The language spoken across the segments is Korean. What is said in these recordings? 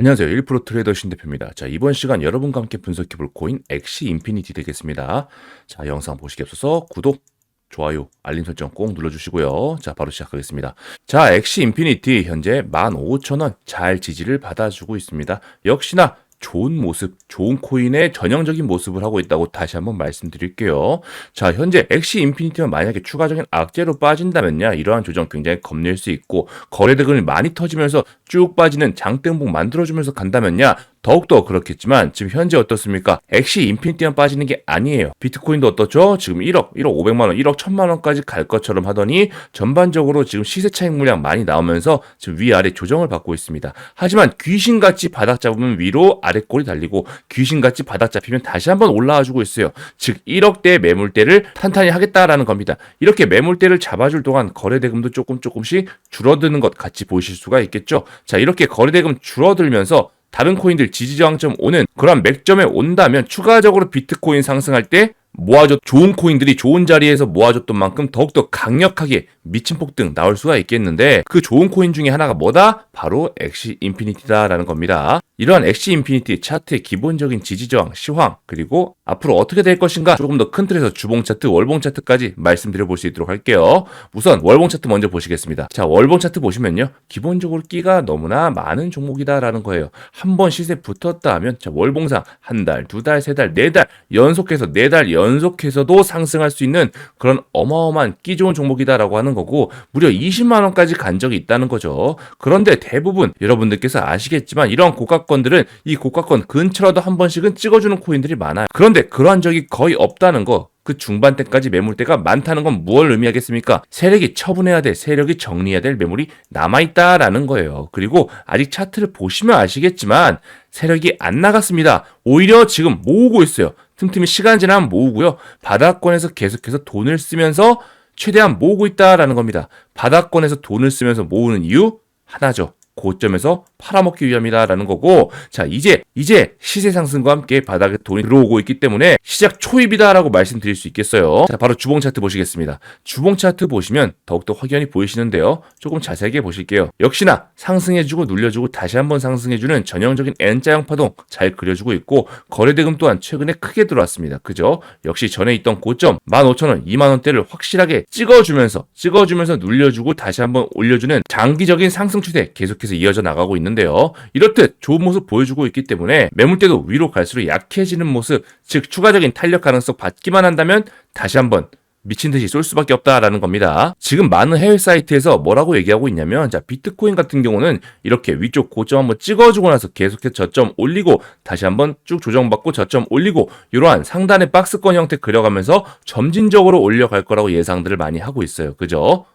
안녕하세요. 1프로 트레이더 신 대표입니다. 자, 이번 시간 여러분과 함께 분석해 볼 코인 엑시 인피니티 되겠습니다. 자, 영상 보시기 앞서서 구독, 좋아요, 알림 설정 꼭 눌러주시고요. 자, 바로 시작하겠습니다. 자, 엑시 인피니티 현재 15,000원 잘 지지를 받아주고 있습니다. 역시나 좋은 모습, 좋은 코인의 전형적인 모습을 하고 있다고 다시 한번 말씀드릴게요. 자, 현재 엑시 인피니티만 만약에 추가적인 악재로 빠진다면야 이러한 조정 굉장히 겁낼 수 있고 거래 대금이 많이 터지면서 쭉 빠지는 장대음봉 만들어주면서 간다면야 더욱더 그렇겠지만 지금 현재 어떻습니까? 엑시 인피니티만 빠지는 게 아니에요. 비트코인도 어떻죠? 지금 1억, 1억 500만 원, 1억 1000만 원까지 갈 것처럼 하더니 전반적으로 지금 시세 차익 물량 많이 나오면서 지금 위아래 조정을 받고 있습니다. 하지만 귀신같이 바닥 잡으면 위로 아래 꼴이 달리고 귀신같이 바닥 잡히면 다시 한번 올라와 주고 있어요. 즉 1억대 매물대를 탄탄히 하겠다라는 겁니다. 이렇게 매물대를 잡아줄 동안 거래대금도 조금 조금씩 줄어드는 것 같이 보실 수가 있겠죠. 자 이렇게 거래대금 줄어들면서 다른 코인들 지지저항점 오는 그런 맥점에 온다면 추가적으로 비트코인 상승할 때 모아줬 좋은 코인들이 좋은 자리에서 모아줬던 만큼 더욱더 강력하게 미친 폭등 나올 수가 있겠는데 그 좋은 코인 중에 하나가 뭐다? 바로 엑시 인피니티다라는 겁니다. 이러한 엑시 인피니티 차트의 기본적인 지지저항, 시황, 그리고 앞으로 어떻게 될 것인가 조금 더 큰 틀에서 주봉 차트, 월봉 차트까지 말씀드려 볼 수 있도록 할게요. 우선 월봉 차트 먼저 보시겠습니다. 자, 월봉 차트 보시면요. 기본적으로 끼가 너무나 많은 종목이다라는 거예요. 한 번 시세 붙었다 하면 자, 월봉상 한 달, 두 달, 세 달, 네 달 연속해서 네달 연속해서도 상승할 수 있는 그런 어마어마한 끼 좋은 종목이다라고 하는 거고 무려 20만 원까지 간 적이 있다는 거죠. 그런데 대부분 여러분들께서 아시겠지만 이런 고가권들은 이 고가권 근처라도 한 번씩은 찍어주는 코인들이 많아요. 그런데 그러한 적이 거의 없다는 거. 그 중반대까지 매물대가 많다는 건 무엇을 의미하겠습니까? 세력이 처분해야 될, 세력이 정리해야 될 매물이 남아있다라는 거예요. 그리고 아직 차트를 보시면 아시겠지만 세력이 안 나갔습니다. 오히려 지금 모으고 있어요. 틈틈이 시간 지나면 모으고요. 바닥권에서 계속해서 돈을 쓰면서 최대한 모으고 있다라는 겁니다. 바닥권에서 돈을 쓰면서 모으는 이유 하나죠. 고점에서 팔아먹기 위함이다라는 거고 자 이제 이제 시세 상승과 함께 바닥에 돈이 들어오고 있기 때문에 시작 초입이다라고 말씀드릴 수 있겠어요. 자 바로 주봉 차트 보시겠습니다. 주봉 차트 보시면 더욱더 확연히 보이시는데요. 조금 자세하게 보실게요. 역시나 상승해주고 눌려주고 다시 한번 상승해주는 전형적인 N자형 파동 잘 그려주고 있고 거래대금 또한 최근에 크게 들어왔습니다. 그죠? 역시 전에 있던 고점 15,000원, 2만원대를 확실하게 찍어주면서 찍어주면서 눌려주고 다시 한번 올려주는 장기적인 상승 추세 계속해서 이어져 나가고 있는 있는데요. 이렇듯 좋은 모습 보여주고 있기 때문에 매물대도 위로 갈수록 약해지는 모습, 즉 추가적인 탄력 가능성 받기만 한다면 다시 한번 미친 듯이 쏠 수밖에 없다라는 겁니다. 지금 많은 해외 사이트에서 뭐라고 얘기하고 있냐면 자 비트코인 같은 경우는 이렇게 위쪽 고점 한번 찍어주고 나서 계속해서 저점 올리고 다시 한번 쭉 조정받고 저점 올리고 이러한 상단의 박스권 형태 그려가면서 점진적으로 올려갈 거라고 예상들을 많이 하고 있어요. 그죠?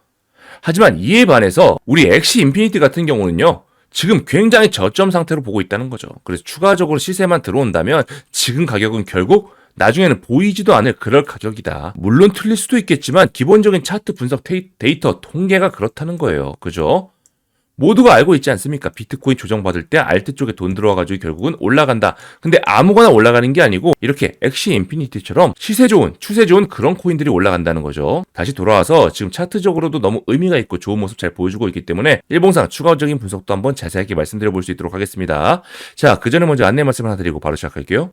하지만 이에 반해서 우리 엑시 인피니티 같은 경우는요. 지금 굉장히 저점 상태로 보고 있다는 거죠. 그래서 추가적으로 시세만 들어온다면 지금 가격은 결국 나중에는 보이지도 않을 그럴 가격이다. 물론 틀릴 수도 있겠지만 기본적인 차트 분석 데이터 통계가 그렇다는 거예요. 그죠? 모두가 알고 있지 않습니까? 비트코인 조정받을 때 알트 쪽에 돈 들어와가지고 결국은 올라간다. 근데 아무거나 올라가는 게 아니고 이렇게 엑시 인피니티처럼 시세 좋은, 추세 좋은 그런 코인들이 올라간다는 거죠. 다시 돌아와서 지금 차트적으로도 너무 의미가 있고 좋은 모습 잘 보여주고 있기 때문에 일봉상 추가적인 분석도 한번 자세하게 말씀드려 볼 수 있도록 하겠습니다. 자, 그 전에 먼저 안내 말씀 하나 드리고 바로 시작할게요.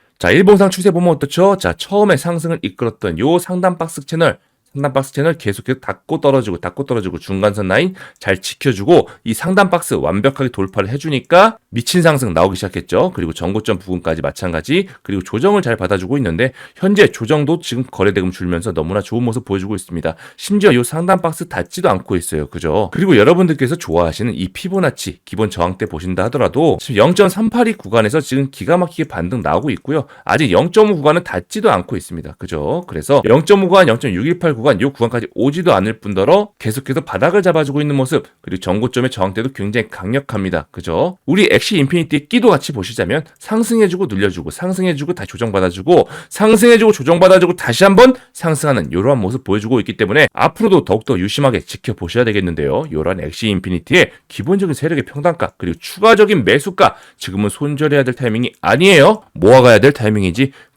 자, 일본상 추세 보면 어떻죠? 자, 처음에 상승을 이끌었던 요 상단 박스 채널 상단 박스 채널 계속해서 닫고 떨어지고 닫고 떨어지고 중간선 라인 잘 지켜주고 이 상단 박스 완벽하게 돌파를 해주니까 미친 상승 나오기 시작했죠. 그리고 전고점 부분까지 마찬가지 그리고 조정을 잘 받아주고 있는데 현재 조정도 지금 거래대금 줄면서 너무나 좋은 모습 보여주고 있습니다. 심지어 이 상단 박스 닫지도 않고 있어요. 그죠? 그리고 여러분들께서 좋아하시는 이 피보나치 기본 저항대 보신다 하더라도 지금 0.382 구간에서 지금 기가 막히게 반등 나오고 있고요. 아직 0.5 구간은 닿지도 않고 있습니다. 그죠? 그래서 0.5 구간, 0.618 구간, 이 구간까지 오지도 않을 뿐더러 계속해서 바닥을 잡아주고 있는 모습, 그리고 전고점의 저항대도 굉장히 강력합니다. 그죠? 우리 엑시 인피니티의 끼도 같이 보시자면 상승해주고 늘려주고, 상승해주고 다시 조정받아주고, 상승해주고 조정받아주고 다시 한번 상승하는 이러한 모습 보여주고 있기 때문에 앞으로도 더욱더 유심하게 지켜보셔야 되겠는데요. 이러한 엑시 인피니티의 기본적인 세력의 평단가, 그리고 추가적인 매수가, 지금은 손절해야 될 타이밍이 아니에요. 모아가야 될 타이밍이지.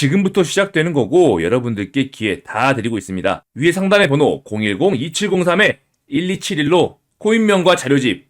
지금부터 시작되는 거고 여러분들께 기회 다 드리고 있습니다. 위에 상단의 번호 010-2703-1271로 코인명과 자료집